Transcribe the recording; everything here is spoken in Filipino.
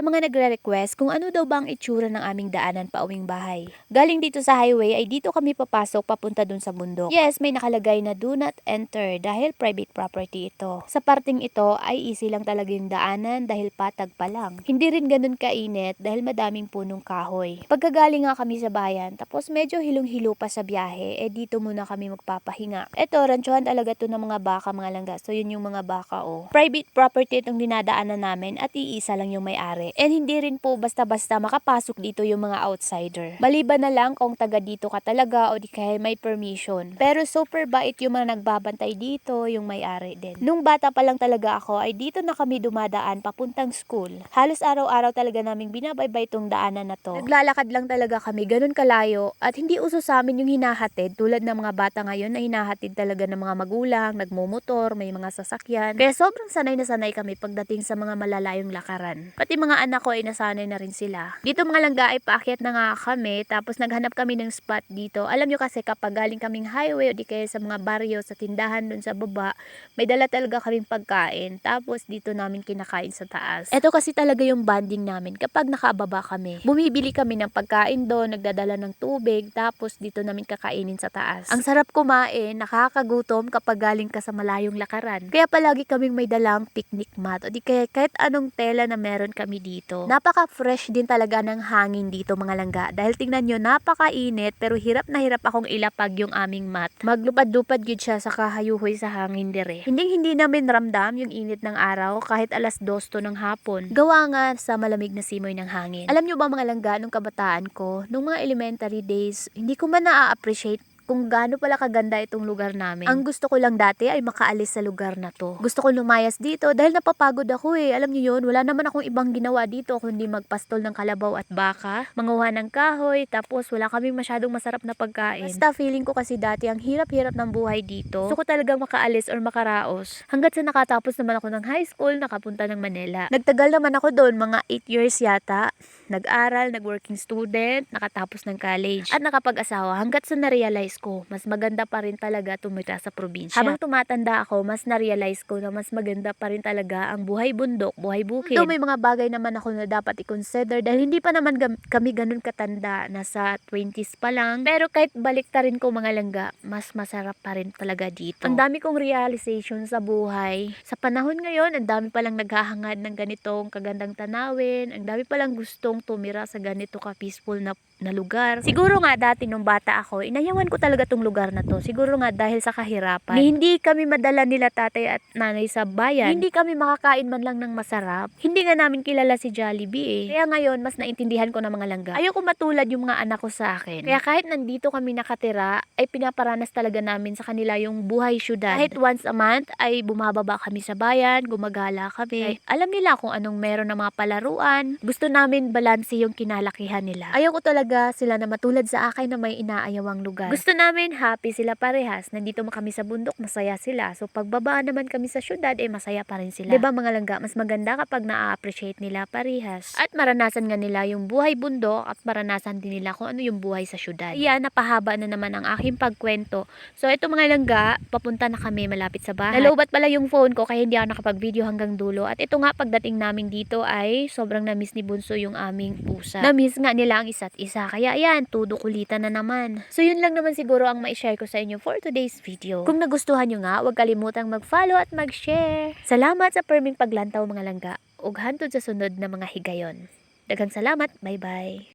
Sa mga nagre-request kung ano daw ba ang itsura ng aming daanan pa uwing bahay. Galing dito sa highway ay dito kami papasok papunta dun sa bundok. Yes, may nakalagay na do not enter dahil private property ito. Sa parting ito ay easy lang talaga yung daanan dahil patag pa lang. Hindi rin ganun kainit dahil madaming punong kahoy. Pagkagaling nga kami sa bayan tapos medyo hilong-hilo pa sa biyahe eh dito muna kami magpapahinga. Eto, ranchuhan talaga to ng mga baka mga langga. So yun yung mga baka oh. Private property itong dinadaanan namin at iisa lang yung may-ari. And hindi rin po basta-basta makapasok dito yung mga outsider. Maliban na lang kung taga dito ka talaga o di kaya may permission. Pero super bait yung mga nagbabantay dito, yung may-ari din. Nung bata pa lang talaga ako ay dito na kami dumadaan papuntang school. Halos araw-araw talaga naming binabaybay tong daanan na to. Naglalakad lang talaga kami ganun kalayo at hindi uso sa amin yung hinahatid tulad ng mga bata ngayon na hinahatid talaga ng mga magulang, nagmumotor, may mga sasakyan. Kaya sobrang sanay na sanay kami pagdating sa mga malalayong lakaran. Pati mga anak ko ay nasanay na rin sila. Dito mga langga ay paakyat na nga kami tapos naghanap kami ng spot dito. Alam nyo kasi kapag galing kaming highway o di kaya sa mga baryo sa tindahan dun sa baba, may dala talaga kaming pagkain. Tapos dito namin kinakain sa taas. Ito kasi talaga yung bonding namin kapag nakababa kami. Bumibili kami ng pagkain doon, nagdadala ng tubig, tapos dito namin kakainin sa taas. Ang sarap kumain, nakakagutom kapag galing ka sa malayong lakaran. Kaya palagi kaming may dalang picnic mat o di kaya kahit anong tela na meron kami dito. Napaka-fresh din talaga ng hangin dito mga langga dahil tingnan nyo napakainit pero hirap na hirap akong ilapag yung aming mat. Maglupad-lupad yun siya sa kahayuhoy sa hangin dire. Hindi hindi namin ramdam yung init ng araw kahit alas dos to ng hapon. Gawa nga sa malamig na simoy ng hangin. Alam nyo ba mga langga nung kabataan ko, nung mga elementary days, hindi ko man na-appreciate kung gaano pala kaganda itong lugar namin. Ang gusto ko lang dati ay makaalis sa lugar na to. Gusto ko lumayas dito dahil napapagod ako eh. Alam niyo yun, wala naman akong ibang ginawa dito kundi magpastol ng kalabaw at baka, manguha ng kahoy, tapos wala kaming masyadong masarap na pagkain. Basta feeling ko kasi dati ang hirap-hirap ng buhay dito. Gusto ko talagang makaalis or makaraos. Hanggat sa nakatapos naman ako ng high school, nakapunta ng Manila. Nagtagal naman ako doon, mga 8 years yata. Nag-aral, nag-working student, nakatapos ng college, at nakapag-asawa hanggat sa na-realize ko, mas maganda pa rin talaga tumira sa probinsya. Habang tumatanda ako, mas na-realize ko na mas maganda pa rin talaga ang buhay bundok, buhay bukid. Though may mga bagay naman ako na dapat i-consider dahil hindi pa naman kami ganun katanda, nasa 20s pa lang. Pero kahit balik ta rin ko mga langga, mas masarap pa rin talaga dito. Ang dami kong realization sa buhay. Sa panahon ngayon, ang dami palang naghahangad ng ganitong kagandang tanawin, ang dami palang gustong tumira sa ganito ka peaceful na, na lugar. Siguro nga dati nung bata ako, inayawan ko talaga tong lugar na to. Siguro nga dahil sa kahirapan. Hindi kami madala nila tatay at nanay sa bayan. Hindi kami makakain man lang ng masarap. Hindi nga namin kilala si Jollibee eh. Kaya ngayon, mas naintindihan ko na mga langga. Ayoko matulad yung mga anak ko sa akin. Kaya kahit nandito kami nakatira, ay pinaparanas talaga namin sa kanila yung buhay syudad. Kahit once a month ay bumababa kami sa bayan, gumagala kami. Ay, alam nila kung anong meron ng mga palaruan. Gusto namin balanse yung kinalakihan nila. Ayoko talaga sila na matulad sa akin na may inaayawang lugar. Gusto namin happy sila parehas. Nandito mo kami sa bundok, masaya sila. So pagbaba naman kami sa syudad, eh masaya pa rin sila. 'Di ba mga langga, mas maganda kapag na-appreciate nila parehas. At maranasan nga nila yung buhay bundok at maranasan din nila kung ano yung buhay sa syudad. Yan, napahaba na naman ang aking pagkwento. So ito mga langga, papunta na kami malapit sa bahay. Nalobat pala yung phone ko kaya hindi ako nakapag-video hanggang dulo. At ito nga pagdating namin dito ay sobrang na-miss ni Bunso yung aming pusa. Na-miss nga nila ang isa't isa. Kaya yan, tudo kulitan na naman. So yun lang naman siguro ang ma-share ko sa inyo for today's video. Kung nagustuhan nyo nga, huwag kalimutang mag-follow at mag-share. Salamat sa perming paglantaw mga langga. Ug hantod sa sunod na mga higayon. Daghang salamat. Bye-bye.